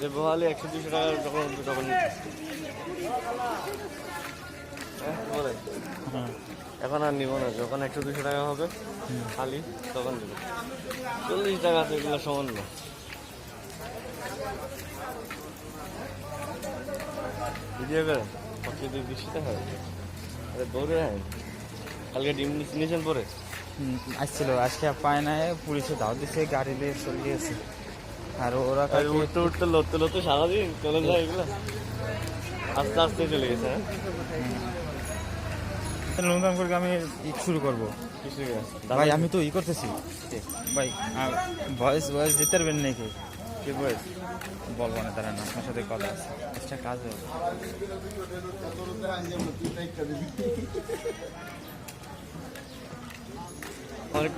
যে বহালি একশো দুশো টাকা যখন তখন হ্যাঁ, বলে? এখন আর নিব না যখন একশো দুশো টাকা হবে খালি তখন নিব। চল্লিশ টাকা আছে এগুলো সমান না। ভিডিও করে দুই বিশ টাকা আরে দৌড়ে হ্যাঁ কালকে ডিম নিয়েছেন পরে? আসছিল আজকে পায় নাই পুলিশে দাও দিছে গাড়ি নিয়ে চলে গিয়েছে আর ওরা উঠতে উঠতে লড়তে লড়তে সারাদিন চলে যায় এগুলো। আস্তে আস্তে চলে গেছে হ্যাঁ? নতুন করে আমি শুরু করব। ভাই আমি তো ই করতেছি। ভাই ভয়েস ভয়েস দিতে পারবেন নাকি? কি বয়স বলব না তারা না আপনার সাথে কথা আছে। কাজ হবে। ঘরে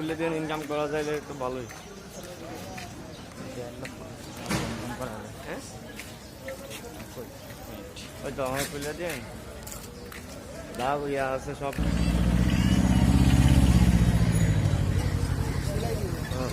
ইনকাম করা যায় একটু ভালোই। হ্যাঁ? ওই তো দিয়ে ইয়া আছে সব। হ্যাঁ।